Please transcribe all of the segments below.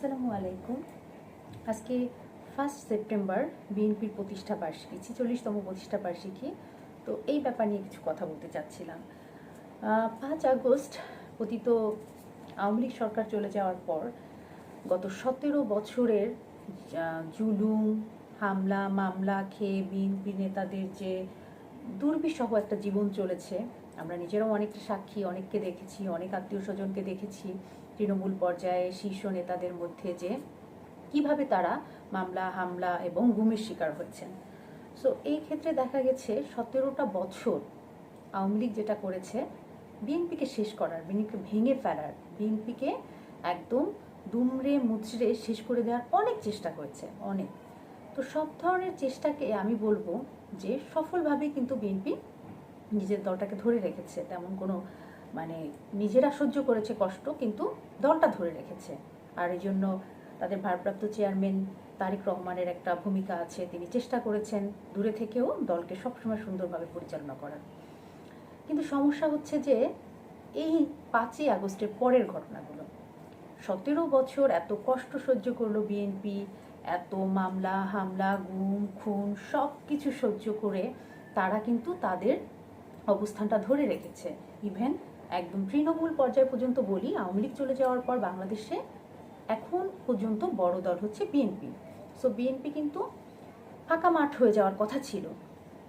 আসসালামু আলাইকুম। আজকে ফার্স্ট সেপ্টেম্বর বিএনপির প্রতিষ্ঠা বার্ষিকী, ছিচল্লিশতম প্রতিষ্ঠা বার্ষিকী। তো এই ব্যাপার নিয়ে কিছু কথা বলতে চাচ্ছিলাম। পাঁচ আগস্ট পতিত আওয়ামী লীগ সরকার চলে যাওয়ার পর গত সতেরো বছরের জুলুম, হামলা, মামলা খেয়ে বিএনপি নেতাদের যে দুর্বিষহ একটা জীবন চলেছে, আমরা নিজেরাও অনেকটা সাক্ষী, অনেককে দেখেছি, অনেক আত্মীয় স্বজনকে দেখেছি। তৃণমূল পর্যায়ে শীর্ষ নেতাদের মধ্যে যে কীভাবে তারা মামলা, হামলা এবং গুমের শিকার হচ্ছেন। সো এই ক্ষেত্রে দেখা গেছে সতেরোটা বছর আওয়ামী লীগ যেটা করেছে, বিএনপিকে শেষ করার, বিএনপিকে ভেঙে ফেলার, বিএনপিকে একদম দুমড়ে মুচড়ে শেষ করে দেওয়ার অনেক চেষ্টা করেছে, অনেক। তো সব ধরনের চেষ্টাকে আমি বলব যে সফলভাবেই কিন্তু বিএনপি নিজের দলটাকে ধরে রেখেছে, তেমন কোনো মানে নিজেরা সহ্য করেছে কষ্ট, কিন্তু দলটা ধরে রেখেছে। আর এই জন্য তাদের ভারপ্রাপ্ত চেয়ারম্যান তারেক রহমানের একটা ভূমিকা আছে। তিনি চেষ্টা করেছেন দূরে থেকেও দলকে সবসময় সুন্দরভাবে পরিচালনা করার। কিন্তু সমস্যা হচ্ছে যে এই পাঁচই আগস্টের পরের ঘটনাগুলো। সতেরো বছর এত কষ্ট সহ্য করল বিএনপি, এত মামলা, হামলা, গুম, খুন সব কিছু সহ্য করে তারা কিন্তু তাদের অবস্থানটা ধরে রেখেছে। ইভেন একদম তৃণমূল পর্যায় পর্যন্ত বলি, আওয়ামী লীগ চলে যাওয়ার পর বাংলাদেশে এখন পর্যন্ত বড় দল হচ্ছে বিএনপি। সো বিএনপি কিন্তু ফাঁকা মাঠ হয়ে যাওয়ার কথা ছিল।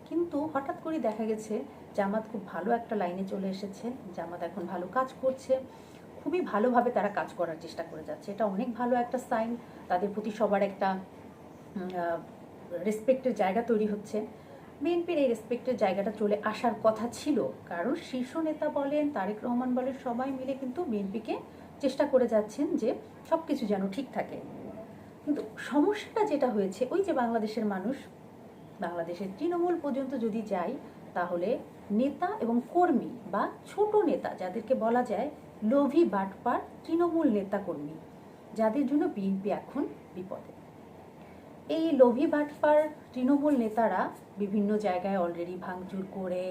কিন্তু হঠাৎ করে দেখা গেছে, জামাত খুব ভালো একটা লাইনে চলে এসেছে, জামাত এখন ভালো কাজ করছে, খুবই ভালোভাবে তারা কাজ করার চেষ্টা করে যাচ্ছে। এটা অনেক ভালো একটা সাইন, তাদের প্রতি সবার একটা রেসপেক্টের জায়গা তৈরি হচ্ছে। বিএনপির এই রেসপেক্টের জায়গাটা চলে আসার কথা ছিল। কারণ শীর্ষ নেতা বলেন, তারেক রহমান বলেন, সবাই মিলে কিন্তু বিএনপিকে চেষ্টা করে যাচ্ছেন যে সব কিছু যেন ঠিক থাকে। কিন্তু সমস্যাটা যেটা হয়েছে, ওই যে বাংলাদেশের মানুষ, বাংলাদেশের তৃণমূল পর্যন্ত যদি যাই তাহলে নেতা এবং কর্মী বা ছোট নেতা, যাদেরকে বলা যায় লোভী বাটপার তৃণমূল নেতা কর্মী যাদের জন্য বিএনপি এখন বিপদে। এই লোভী বাটপার তৃণমূল নেতারা বিভিন্ন জায়গায় অলরেডি ভাঙচুর করে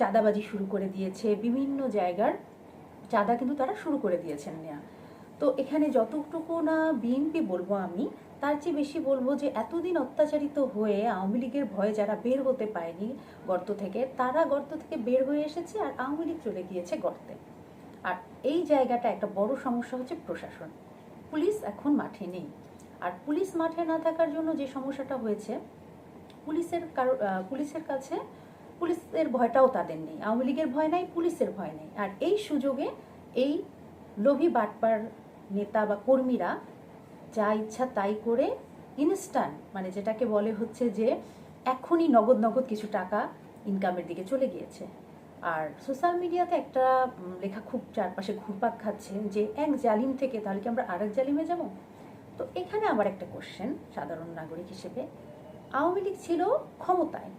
চাঁদাবাজি শুরু করে দিয়েছে, বিভিন্ন জায়গার চাঁদা কিন্তু তারা শুরু করে দিয়েছেন নেয়া। তো এখানে যতটুকু না বিএনপি বলব আমি, তার চেয়ে বেশি বলব যে এতদিন অত্যাচারিত হয়ে আওয়ামী লীগের ভয়ে যারা বের হতে পারেনি গর্ত থেকে, তারা গর্ত থেকে বের হয়ে এসেছে আর আওয়ামী লীগ চলে গিয়েছে গর্তে। আর এই জায়গাটা একটা বড় সমস্যা হচ্ছে প্রশাসন। পুলিশ এখন মাঠে নেই। আর পুলিশ মাঠে না থাকার জন্য যে সমস্যাটা হয়েছে, পুলিশের পুলিশের কাছে পুলিশের ভয়টাও তাদের নেই। আওয়ামী লীগের ভয় নাই, পুলিশের ভয় নেই। আর এই সুযোগে এই লোভী বাটপার নেতা বা কর্মীরা যা ইচ্ছা তাই করে ইনস্ট্যান্ট মানে যেটাকে বলে হচ্ছে যে এখনই নগদ নগদ কিছু টাকা ইনকামের দিকে চলে গিয়েছে। আর সোশ্যাল মিডিয়াতে একটা লেখা খুব চারপাশে ঘুরপাক খাচ্ছে যে, এক জালিম থেকে তাহলে কি আমরা আরেক জালিমে যাব? তো এখানে আবার একটা কোশ্চেন সাধারণ নাগরিক হিসেবে। আওয়ামী লীগ ছিল ক্ষমতায়।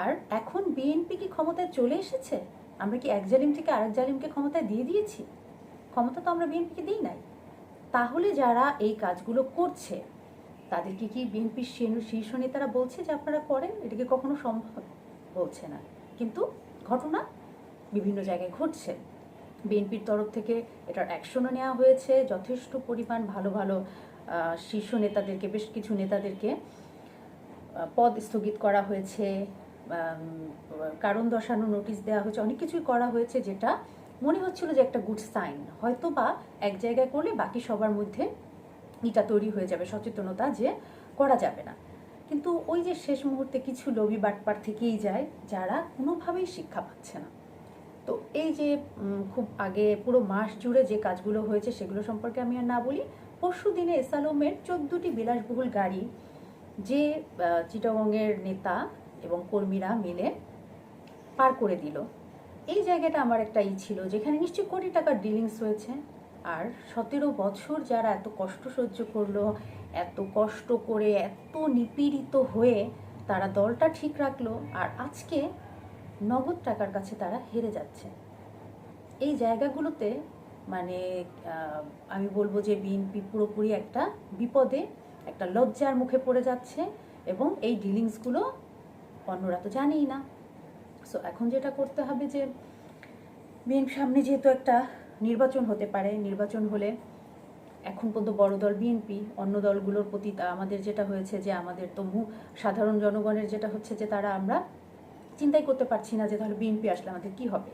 আর এখন বিএনপি কি ক্ষমতায় চলে এসেছে? আমরা কি এক জালিম থেকে আরেক জালিমকে ক্ষমতায় দিয়ে দিয়েছি? ক্ষমতা তো আমরা বিএনপিকে দিই নাই। তাহলে যারা এই কাজগুলো করছে, তাদেরকে কি বিএনপির শীর্ষ নেতারা বলছে যে আপনারা করেন? এটাকে কখনো সম্ভব? বলছে না। কিন্তু ঘটনা বিভিন্ন জায়গায় ঘটছে। বিএনপির তরফ থেকে এটার অ্যাকশনও নেওয়া হয়েছে। যথেষ্ট পরিমাণ ভালো ভালো শীর্ষ নেতাদেরকে, বেশ কিছু নেতাদেরকে পদ স্থগিত করা হয়েছে। কারণ দর্শানো নোটিশ দেওয়া হয়েছে। অনেক কিছুই করা হয়েছে যেটা মনে হচ্ছিল যে একটা গুড সাইন হয়তো বা এক জায়গায় করলে বাকি সবার মধ্যে এটা তৈরি হয়ে যাবে, সচেতনতা যে করা যাবে না। কিন্তু ওই যে শেষ মুহূর্তে কিছু লোভী বাটপার থেকেই যায়, যারা কোনোভাবেই শিক্ষা পাচ্ছে না। তো এই যে খুব আগে পুরো মাস জুড়ে যে কাজগুলো হয়েছে সেগুলো সম্পর্কে আমি আর না বলি, পরশু দিনে এসালোমের চোদ্দটি বিলাসবহুল গাড়ি, যে চিটাগংয়ের নেতা এবং কর্মীরা মিলে পার করে দিল। এই জায়গাটা আমার একটা ই ছিল, যেখানে নিশ্চয়ই কোটি টাকার ডিলিংস হয়েছে। আর সতেরো বছর যারা এত কষ্ট সহ্য করল, এত কষ্ট করে, এত নিপীড়িত হয়ে তারা দলটা ঠিক রাখল। আর আজকে নগদ টাকার কাছে তারা হেরে যাচ্ছে। এই জায়গাগুলোতে মানে আমি বলব যে বিএনপি পুরোপুরি একটা বিপদে, একটা লজ্জার মুখে পড়ে যাচ্ছে এবং এই ডিলিংসগুলো অন্যরা তো জানেই না। সো এখন যেটা করতে হবে যে বিএনপি সামনে যেহেতু একটা নির্বাচন হতে পারে, নির্বাচন হলে এখন পর্যন্ত বড় দল বিএনপি অন্য দলগুলোর প্রতি আমাদের যেটা হয়েছে যে আমাদের তো সাধারণ জনগণের যেটা হচ্ছে যে তারা আমরা চিন্তাই করতে পারছি না যে তাহলে বিএনপি আসলে আমাদের কি হবে।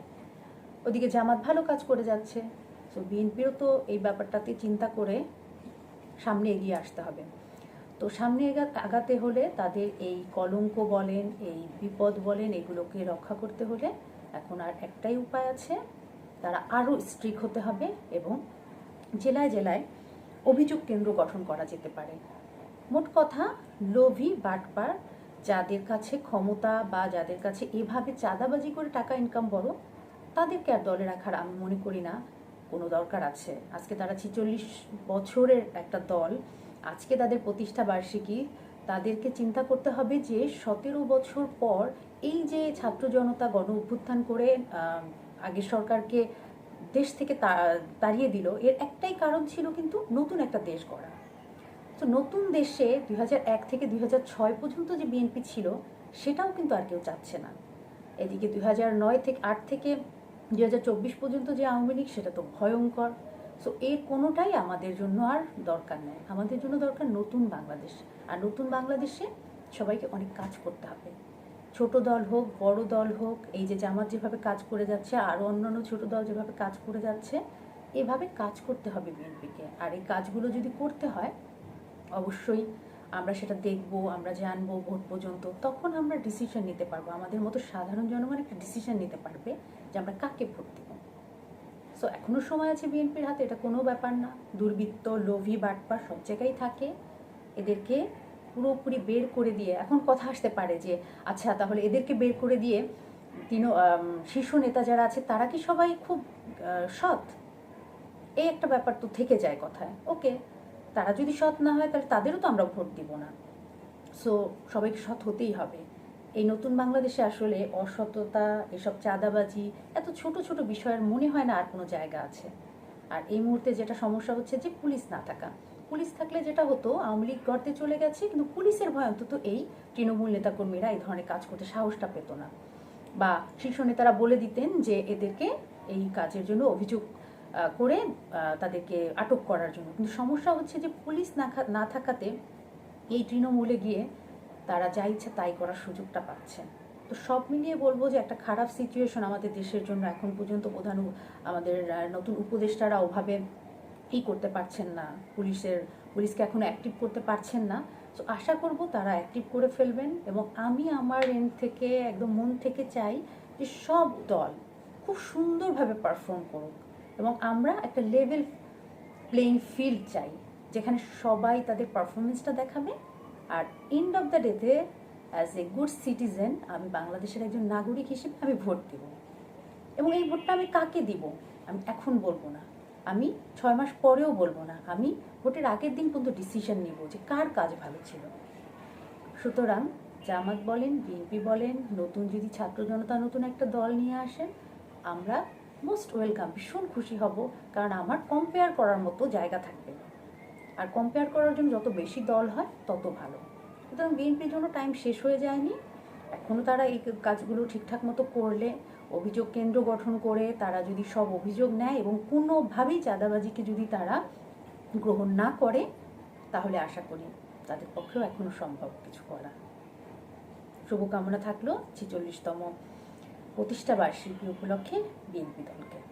ওদিকে জামাত ভালো কাজ করে যাচ্ছে। তো বিএনপিরও তো এই ব্যাপারটাতে চিন্তা করে সামনে এগিয়ে আসতে হবে। তো সামনে আগাতে হলে তাদের এই কলঙ্ক বলেন, এই বিপদ বলেন, এগুলোকে রক্ষা করতে হলে এখন আর একটাই উপায় আছে। তারা আরও স্ট্রিক হতে হবে এবং জেলায় জেলায় অভিযোগ কেন্দ্র গঠন করা যেতে পারে। মোট কথা লোভী বাটপার যাদের কাছে ক্ষমতা বা যাদের কাছে এভাবে চাঁদাবাজি করে টাকা ইনকাম বড়, তাদেরকে আর দলে রাখার আমি মনে করি না। কোনো দরকার আছে। আজকে তারা ছেচল্লিশ বছরের একটা দল। আজকে তাদের প্রতিষ্ঠা বার্ষিকী। তাদেরকে চিন্তা করতে হবে যে সতেরো বছর পর এই যে ছাত্র জনতা গণ অভ্যুত্থান করে আগের সরকারকে দেশ থেকে তাড়িয়ে দিল, এর একটাই কারণ ছিল কিন্তু নতুন একটা দেশ গড়া। তো নতুন দেশে দুই থেকে দুই হাজার ছয় পর্যন্ত যে বিএনপি ছিল, সেটাও কিন্তু আর কেউ চাচ্ছে না। এদিকে দুই নয় থেকে আট থেকে দুই হাজার চব্বিশ পর্যন্ত যে আওয়ামী লীগ, সেটা তো ভয়ঙ্কর। সো এর কোনোটাই আমাদের জন্য আর দরকার নেই। আমাদের জন্য দরকার নতুন বাংলাদেশ। আর নতুন বাংলাদেশে সবাইকে অনেক কাজ করতে হবে। ছোট দল হোক, বড় দল হোক, এই যে জামাত যেভাবে কাজ করে যাচ্ছে আরও অন্যান্য ছোট দল যেভাবে কাজ করে যাচ্ছে, এভাবে কাজ করতে হবে বিএনপিকে। আর এই কাজগুলো যদি করতে হয় অবশ্যই আমরা সেটা দেখব, আমরা জানব ভোট পর্যন্ত। তখন আমরা ডিসিশন নিতে পারব। আমাদের মতো সাধারণ জনগণ একটা ডিসিশন নিতে পারবে যে আমরা কাকে ভোট দেব। সো এখনও সময় আছে বিএনপির হাতে, এটা কোনো ব্যাপার না। দুর্বৃত্ত, লোভী, বাটপার সব জায়গায় থাকে। এদেরকে পুরোপুরি বের করে দিয়ে, এখন কথা আসতে পারে যে আচ্ছা তাহলে এদেরকে বের করে দিয়ে তিন শীর্ষ নেতা যারা আছে, তারা কি সবাই খুব সৎ? এই একটা ব্যাপার তো থেকে যায় কথায়। ওকে তারা যদি সৎ না হয়, তাহলে তাদেরও তো আমরা ভোট দিব না। সো সবাইকে সৎ হতেই হবে। এই নতুন বাংলাদেশে আসলে অসততা, এসব চাঁদাবাজি, এত ছোট ছোট বিষয়ের মনে হয় না আর কোনো জায়গা আছে। আর এই মুহূর্তে যেটা সমস্যা হচ্ছে যে পুলিশ না থাকা। পুলিশ থাকলে যেটা হতো, আওয়ামী লীগ গড়তে চলে গেছে, কিন্তু পুলিশের ভয় অন্তত এই তৃণমূল নেতাকর্মীরা এই ধরনের কাজ করতে সাহসটা পেত না। বা শীর্ষ নেতারা বলে দিতেন যে এদেরকে এই কাজের জন্য অভিযোগ করে তাদেরকে আটক করার জন্য। কিন্তু সমস্যা হচ্ছে যে পুলিশ না না থাকাতে এই তৃণমূলে গিয়ে তারা যা ইচ্ছা তাই করার সুযোগটা পাচ্ছে। তো সব মিলিয়ে বলব যে একটা খারাপ সিচুয়েশন আমাদের দেশের জন্য এখন পর্যন্ত প্রধান আমাদের নতুন উপদেষ্টারা ওভাবে ই করতে পারছেন না। পুলিশের, পুলিশকে এখনও অ্যাক্টিভ করতে পারছেন না। তো আশা করব তারা অ্যাক্টিভ করে ফেলবেন এবং আমি আমার এন্ড থেকে, একদম মন থেকে চাই যে সব দল খুব সুন্দরভাবে পারফর্ম করুক। এবং আমরা একটা লেভেল প্লেইং ফিল্ড চাই, যেখানে সবাই তাদের পারফরমেন্সটা দেখাবে। আর এন্ড অফ দ্য ডেতে অ্যাজ এ গুড সিটিজেন আমি বাংলাদেশের একজন নাগরিক হিসেবে আমি ভোট দেব। এবং এই ভোটটা আমি কাকে দিব? আমি এখন বলব না। আমি ছয় মাস পরেও বলব না। আমি ভোটের আগের দিন পর্যন্ত ডিসিশন নিব যে কার কাজ ভালো ছিল। সুতরাং জামাত বলেন, বিএনপি বলেন, নতুন যদি ছাত্র জনতা নতুন একটা দল নিয়ে আসেন, আমরা মোস্ট ওয়েলকাম ভীষণ খুশি হব, কারণ আমার কম্পেয়ার করার মতো জায়গা থাকবে। আর কম্পেয়ার করার জন্য যত বেশি দল হয়, তত ভালো। সুতরাং বিএনপির জন্য টাইম শেষ হয়ে যায়নি। এখনও তারা এই কাজগুলো ঠিকঠাক মতো করলে, অভিযোগ কেন্দ্র গঠন করে, তারা যদি সব অভিযোগ নেয় এবং কোনোভাবেই চাঁদাবাজিকে যদি তারা গ্রহণ না করে, তাহলে আশা করি তাদের পক্ষেও এখনও সম্ভব কিছু করা শুভকামনা থাকল ছেচল্লিশতম প্রতিষ্ঠা বার্ষিকী উপলক্ষে বিএনপি দলকে।